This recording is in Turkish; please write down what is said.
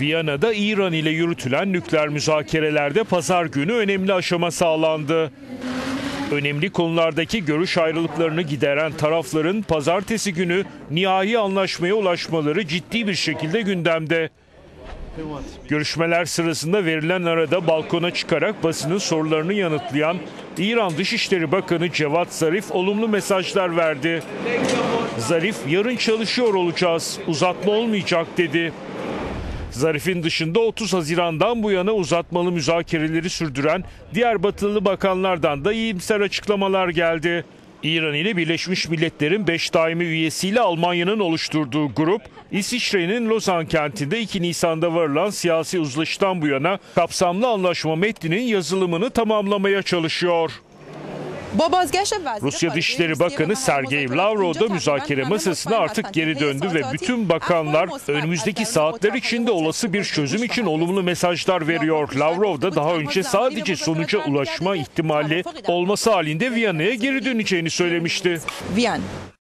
Viyana'da İran ile yürütülen nükleer müzakerelerde pazar günü önemli aşama sağlandı. Önemli konulardaki görüş ayrılıklarını gideren tarafların pazartesi günü nihai anlaşmaya ulaşmaları ciddi bir şekilde gündemde. Görüşmeler sırasında verilen arada balkona çıkarak basının sorularını yanıtlayan İran Dışişleri Bakanı Cevat Zarif olumlu mesajlar verdi. Zarif yarın çalışıyor olacağız, uzatma olmayacak dedi. Zarif'in dışında 30 Haziran'dan bu yana uzatmalı müzakereleri sürdüren diğer batılı bakanlardan da iyimser açıklamalar geldi. İran ile Birleşmiş Milletler'in 5 daimi üyesiyle Almanya'nın oluşturduğu grup, İsviçre'nin Lozan kentinde 2 Nisan'da varılan siyasi uzlaşıdan bu yana kapsamlı anlaşma metninin yazılımını tamamlamaya çalışıyor. Rusya Dışişleri Bakanı Sergey Lavrov da müzakere masasına artık geri döndü ve bütün bakanlar önümüzdeki saatler içinde olası bir çözüm için olumlu mesajlar veriyor. Lavrov da daha önce sadece sonuca ulaşma ihtimali olması halinde Viyana'ya geri döneceğini söylemişti.